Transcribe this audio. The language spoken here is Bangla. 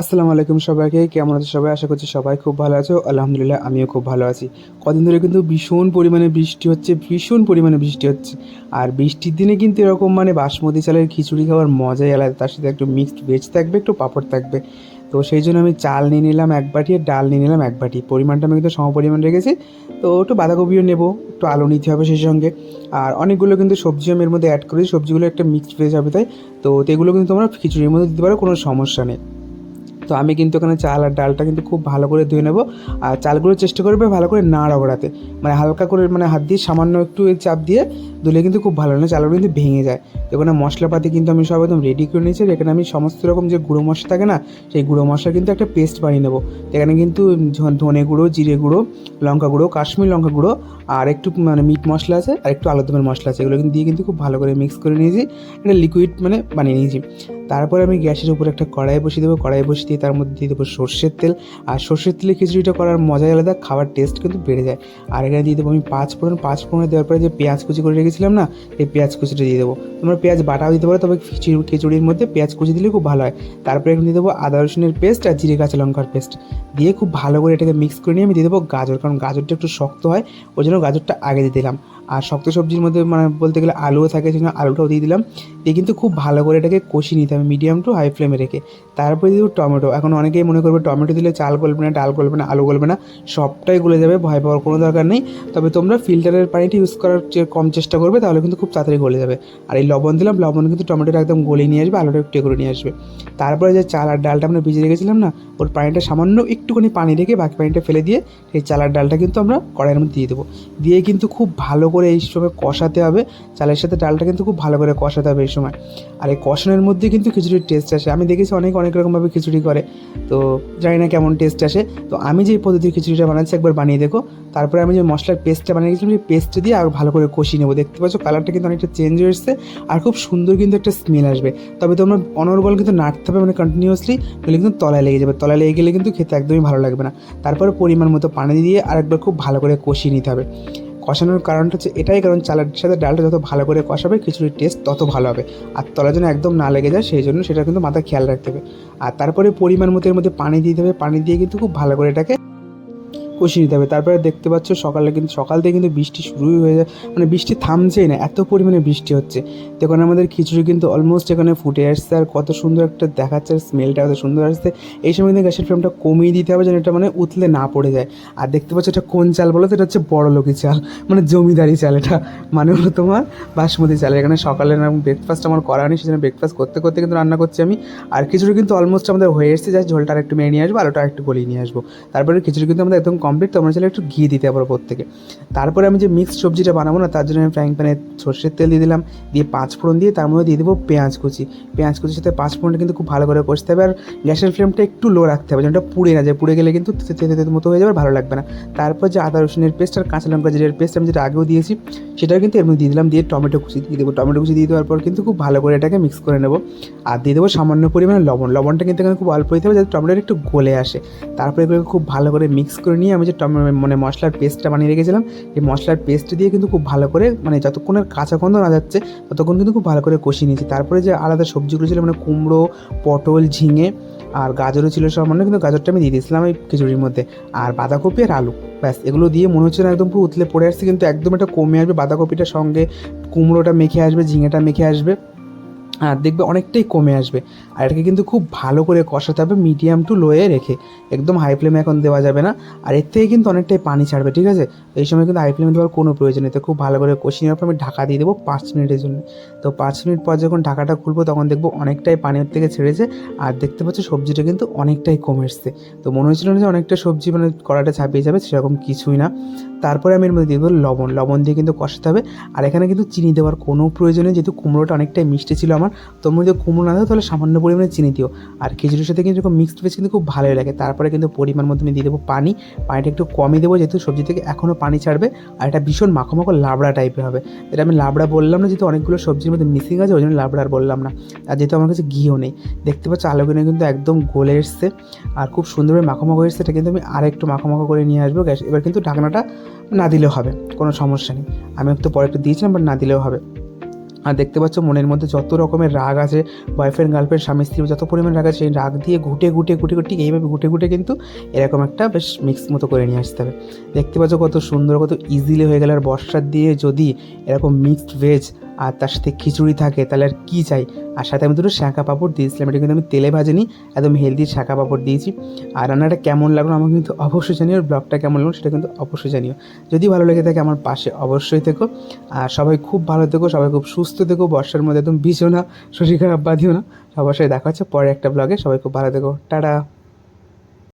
আসসালামু আলাইকুম সবাইকে, কেমন আছে সবাই? আশা করছি সবাই খুব ভালো আছো। আলহামদুলিল্লাহ, আমিও খুব ভালো আছি। কদিন ধরে কিন্তু ভীষণ পরিমাণে বৃষ্টি হচ্ছে, ভীষণ পরিমাণে বৃষ্টি হচ্ছে। আর বৃষ্টির দিনে কিন্তু এরকম মানে বাসমতি চালের খিচুড়ি খাওয়ার মজাই আলাদা, তার সাথে একটু মিক্সড ভেজ থাকবে, একটু পাঁপড় থাকবে। তো সেই জন্য আমি চাল নিয়ে নিলাম এক বাটি আর ডাল নিয়ে নিলাম এক বাটি। পরিমাণটা আমি কিন্তু সমপরিমাণ রেখেছি। তো একটু বাঁধাকপিও নেব, একটু আলু নিতে হবে সেই সঙ্গে। আর অনেকগুলো কিন্তু সবজি আমি এর মধ্যে অ্যাড করেছি, সবজিগুলো একটা মিক্সড ভেজ হবে তাই। তো এগুলো কিন্তু তোমরা খিচুড়ির মধ্যে দিতে পারো, কোনো সমস্যা নেই। তো আমি কিন্তু ওখানে চাল আর ডালটা কিন্তু খুব ভালো করে ধুয়ে নেব। আর চালগুলো চেষ্টা করবে ভালো করে না রগড়াতে মানে হালকা করে মানে হাত দিয়ে সামান্য একটু চাপ দিয়ে ধুলে কিন্তু খুব ভালো না চালগুলো কিন্তু ভেঙে যায়। এখানে মশলাপাতি কিন্তু আমি সব একদম রেডি করে নিয়েছি। এখানে আমি সমস্ত রকম যে গুঁড়ো মশলা থাকে না, সেই গুঁড়ো মশলা কিন্তু একটা পেস্ট বানিয়ে নেব। এখানে কিন্তু ধনে গুঁড়ো, জিরে গুঁড়ো, লঙ্কা গুঁড়ো, কাশ্মীর লঙ্কা গুঁড়ো, আর একটু মানে মিট মশলা আছে, আর একটু আলুদমের মশলা আছে। এগুলো কিন্তু দিয়ে কিন্তু খুব ভালো করে মিক্স করে নিয়েছি। এটা লিকুইড মানে বানিয়ে নিয়েছি। তারপরে আমি গ্যাসের উপর একটা কড়াই বসিয়ে দেবো। কড়াই বসিয়ে দিয়ে তার মধ্যে দিয়ে দেবো সর্ষের তেল। আর সর্ষের তেলে খিচুড়িটা করার মজাই আলাদা, খাবার টেস্ট কিন্তু বেড়ে যায়। আর এখানে দিয়ে দেবো আমি পাঁচ ফোড়ন। পাঁচ ফোড়ন দেওয়ার পরে যে পেঁয়াজ কুচি করে রেখেছিলাম না এই পেঁয়াজ কুচিটা দিয়ে দেবো। তোমরা পেঁয়াজ বাটাও দিতে পারো, তবে খিচুড়ি, খিচুড়ির মধ্যে পেঁয়াজ কুচি দিলে খুব ভালো হয়। তারপরে এখানে দিয়ে দেবো আদা, রসুনের পেস্ট আর জিরে, কাঁচা লঙ্কার পেস্ট দিয়ে খুব ভালো করে এটাকে মিক্স করে নিয়ে আমি দিয়ে দেবো গাজর। কারণ গাজরটা একটু শক্ত হয়, ওই জন্য গাজরটা আগে দিয়ে দিলাম। আর শক্ত সবজির মধ্যে মানে বলতে গেলে আলুও থাকে, সেজন্য আলুটাও দিয়ে দিলাম। দিয়ে কিন্তু খুব ভালো করে এটাকে কষিয়ে নিতে হবে মিডিয়াম টু হাই ফ্লেমে রেখে। তারপরে দিব টমেটো। এখন অনেকেই মনে করবে টমেটো দিলে চাল গলবে না, ডাল গলবে না, আলু গলবে না, সবটাই গলে যাবে, ভয় পাওয়ার কোনো দরকার নেই। তবে তোমরা ফিল্টারের পানিটা ইউজ করার কম চেষ্টা করবে, তাহলে কিন্তু খুব তাড়াতাড়ি গলে যাবে। আর এই লবণ দিলাম, লবণ কিন্তু টমেটোটা একদম গলে নিয়ে আসবে, আলুটা একটু করে নিয়ে আসবে। তারপরে যে চাল আর ডালটা আমরা ভিজে রেখেছিলাম না, ওর পানিটা সামান্য একটুখানি পানি রেখে বাকি পানিটা ফেলে দিয়ে, সেই চাল আর ডালটা কিন্তু আমরা কড়াইয়ের মধ্যে দিয়ে দেবো। দিয়ে কিন্তু খুব ভালো করে এই সময় কষাতে হবে। চালের সাথে ডালটা কিন্তু খুব ভালো করে কষাতে হবে এই সময়। আর এই কষানোর মধ্যে কিন্তু খিচুড়ির টেস্ট আসে। আমি দেখেছি অনেক অনেক রকমভাবে খিচুড়ি করে। তো জানি না কেমন টেস্ট আসে। তো আমি যে পদ্ধতির খিচুড়িটা বানাচ্ছি একবার বানিয়ে দেখো। তারপরে আমি যে মশলার পেস্টটা বানিয়ে গেছিলাম সেই পেস্ট দিয়ে আর ভালো করে কষিয়ে নেব। দেখতে পাচ্ছ কালারটা কিন্তু অনেকটা চেঞ্জ হয়ে এসছে আর খুব সুন্দর কিন্তু একটা স্মেল আসবে। তবে তোমরা অনর্গল কিন্তু নাড়তে হবে মানে কন্টিনিউয়াসলি তাহলে কিন্তু তলায় লেগে যাবে। তলায় লেগে গেলে কিন্তু খেতে একদমই ভালো লাগবে না। তারপরে পরিমাণ মতো পানি দিয়ে আরেকবার খুব ভালো করে কষিয়ে নিতে হবে। কষানোর কারণটা হচ্ছে এটাই, কারণ চালের সাথে ডালটা যত ভালো করে কষাবে, খিচুড়ির টেস্ট তত ভালো হবে। আর তলা যেন একদম না লেগে যায়, সেই জন্য সেটা কিন্তু মাথায় খেয়াল রাখতে হবে। আর তারপরে পরিমাণ মতো এর মধ্যে পানি দিতে হবে। পানি দিয়ে কিন্তু খুব ভালো করে এটাকে কষিয়ে নিতে হবে। তারপরে দেখতে পাচ্ছ সকালে কিন্তু, সকাল থেকে কিন্তু বৃষ্টি শুরুই হয়ে যায়। মানে বৃষ্টি থামছেই না, এত পরিমাণে বৃষ্টি হচ্ছে। দেখুন আমাদের খিচুড়ি কিন্তু অলমোস্ট এখানে ফুটে আসছে আর কত সুন্দর একটা দেখাচ্ছে আর স্মেলটা কত সুন্দর আসছে। এই সময় কিন্তু গ্যাসের ফ্লেমটা কমিয়ে দিতে হবে যেন এটা মানে উতলে না পড়ে যায়। আর দেখতে পাচ্ছ এটা কোন চাল বলো তো? এটা হচ্ছে বড় লোকি চাল মানে জমিদারি চাল এটা। মানে হলো তোমার বাসমতি চাল। এখানে সকালে ব্রেকফাস্ট আমার করা হয়নি, সেজন্য ব্রেকফাস্ট করতে করতে কিন্তু রান্না করছি আমি। আর খিচুড়ি কিন্তু অলমোস্ট আমাদের হয়ে এসেছে জাস্ট ঝোলটা আর একটু মেরে নিয়ে আসব, আলোটা একটু গলিয়ে নিয়ে আসব। তারপরে খিচুড়ি কিন্তু আমাদের একদম কমপ্লিট তোমরা চাইলে একটু ঘি দিতে পারো প্রত্যেকে। তারপরে আমি যে মিক্সড সবজিটা বানাবো না, তার জন্য আমি ফ্রাইং প্যানে সর্ষের তেল দিয়ে দিলাম, দিয়ে পাঁচ ফোড়ন দিয়ে তার মধ্যে দিয়ে দেবো পেঁয়াজ কুচি। পেঁয়াজ কুচির সাথে পাঁচ ফোড়নটা কিন্তু খুব ভালো করে কষতে হবে, আর গ্যাসের ফ্লেমটা একটু লো রাখতে হবে, যেন পুড়ে না যায়। পুড়ে গেলে কিন্তু তেতে মতো হয়ে যাবে ভালো লাগবে না। তারপর যে আদা, রসুনের পেস্ট আর কাঁচা লঙ্কা জিরের পেস্ট আমি যেটা আগেও দিয়েছি, সেটাও কিন্তু এর মধ্যে দিয়ে দিলাম, দিয়ে টমেটো কুচি দিয়ে দেবো। টমেটো কুচি দিয়ে দেওয়ার পর কিন্তু খুব ভালো করে এটাকে মিক্স করে নেব। আর দিয়ে দেবো সামান্য পরিমাণে লবণ। লবণটা কিন্তু এখানে খুব অল্প দিতে হবে, যাতে টমেটোটা একটু গলে আসে। তারপরে এগুলোকে খুব ভালো করে মিক্স করে নিয়ে আমি যে টমে মানে মশলার পেস্টটা বানিয়ে রেখেছিলাম, এই মশলার পেস্ট দিয়ে কিন্তু খুব ভালো করে মানে যতক্ষণের কাঁচা গন্ধ না যাচ্ছে, ততক্ষণ কিন্তু খুব ভালো করে কষিয়ে নিয়েছি। তারপরে যে আলাদা সবজিগুলো ছিল মানে কুমড়ো, পটল, ঝিঙে আর গাজরও ছিল সামান্য, কিন্তু গাজরটা আমি দিয়ে দিয়েছিলাম এই খিচুড়ির মধ্যে। আর বাঁধাকপি আর আলু, ব্যাস, এগুলো দিয়ে মনে হচ্ছে না একদম পুরো উতলে পড়ে আসছে, কিন্তু একদম এটা কমে আসবে। বাঁধাকপিটার সঙ্গে কুমড়োটা মেখে আসবে, ঝিঙেটা মেখে আসবে। দেখবে অনেকটাই কমে আসবে। আর এটাকে কিন্তু খুব ভালো করে কষাতে হবে মিডিয়াম টু লোয়ে রেখে। একদম হাই ফ্লেমে এখন দেওয়া যাবে না। আর এর থেকে কিন্তু অনেকটাই পানি ছাড়বে, ঠিক আছে? এই সময় কিন্তু হাই ফ্লেমে দেওয়ার কোনো প্রয়োজন নেই। তো খুব ভালো করে কষিয়ে নেওয়ার পর আমি ঢাকা দিয়ে দেবো পাঁচ মিনিটের জন্য। তো পাঁচ মিনিট পর যখন ঢাকাটা খুলবো, তখন দেখব অনেকটাই পানির থেকে ছেড়েছে। আর দেখতে পাচ্ছ সবজিটা কিন্তু অনেকটাই কমে এসছে। তো মনে হচ্ছিল না যে অনেকটা সবজি মানে কড়াটা ছাপিয়ে যাবে, সেরকম কিছুই না। তারপরে আমি এর মধ্যে দিয়ে দেবো লবণ। লবণ দিয়ে কিন্তু কষাতে হবে। আর এখানে কিন্তু চিনি দেওয়ার কোনো প্রয়োজন নেই। যেহেতু কুমড়োটা অনেকটাই মিষ্টি ছিল আমার তোমরা যদি কুমড়ো না দাও, তাহলে সামান্য পরিমাণে চিনি দিও। আর খিচুড়ির সাথে কিন্তু মিক্সড ভেজ কিন্তু খুব ভালোই লাগে। তারপরে কিন্তু পরিমাণ মতো আমি দিয়ে দেবো পানি। পানিটা একটু কমই দেবো, যেহেতু সবজি থেকে এখনও পানি ছাড়বে। আর এটা ভীষণ মাখো মাখো লাবড়া টাইপের হবে। এটা আমি লাবড়া বললাম না, যেহেতু অনেকগুলো সবজির মধ্যে মিসিং আছে, ওই জন্য লাবড়া আর বললাম না। আর যেহেতু আমার কাছে ঘিও নেই। দেখতে পাচ্ছ আলুগুলো কিন্তু একদম গলে এসছে। আর খুব সুন্দরভাবে মাখো মাখো এসছে। এটা কিন্তু আমি আর একটু মাখো মাখো করে নিয়ে আসব। গ্যাস, এবার কিন্তু ঢাকনাটা না দিলেও হবে, কোনো সমস্যা নেই। আমি একটু পরে একটু দিয়েছিলাম বাট না দিলেও হবে। আর দেখতে পাচ্ছ, মনের মধ্যে যত রকমের রাগ আছে বয়ফ্রেন্ড গার্লফ্রেন্ড স্বামী, স্ত্রী, যত পরিমাণ রাগ আছে সেই রাগ দিয়ে ঘুটে ঘুটে ঘুটে ঘুটে, ঠিক এইভাবে ঘুটে ঘুটে কিন্তু এরকম একটা বেশ মিক্স মতো করে নিয়ে আসতে হবে। দেখতে পাচ্ছ, কত সুন্দর, কত ইজিলি হয়ে গেল। আর বর্ষার দিয়ে যদি এরকম মিক্সড ভেজ আর তার সাথে খিচুড়ি থাকে, তাহলে আর কী চাই? আর সাথে আমি দুটো শাঁকা পাঁপড় দিয়েছিলাম, এটা কিন্তু আমি তেলে ভাজিনি, একদম হেলদি শাঁকা পাঁপড় দিয়েছি। আর রান্নাটা কেমন লাগল আমাকে কিন্তু অবশ্যই জানিও ব্লগটা কেমন লাগল সেটা কিন্তু অবশ্যই জানিও। যদি ভালো লেগে থাকে আমার পাশে অবশ্যই থেকো, আর সবাই খুব ভালো থেকো, সবাই খুব সুস্থ থেকো, বর্ষার মধ্যে একদম ভিজো না, শরীর খারাপ বাঁধিও না। সবার সাথে দেখা হচ্ছে পরে একটা ব্লগে সবাই খুব ভালো থেকো, টাটা।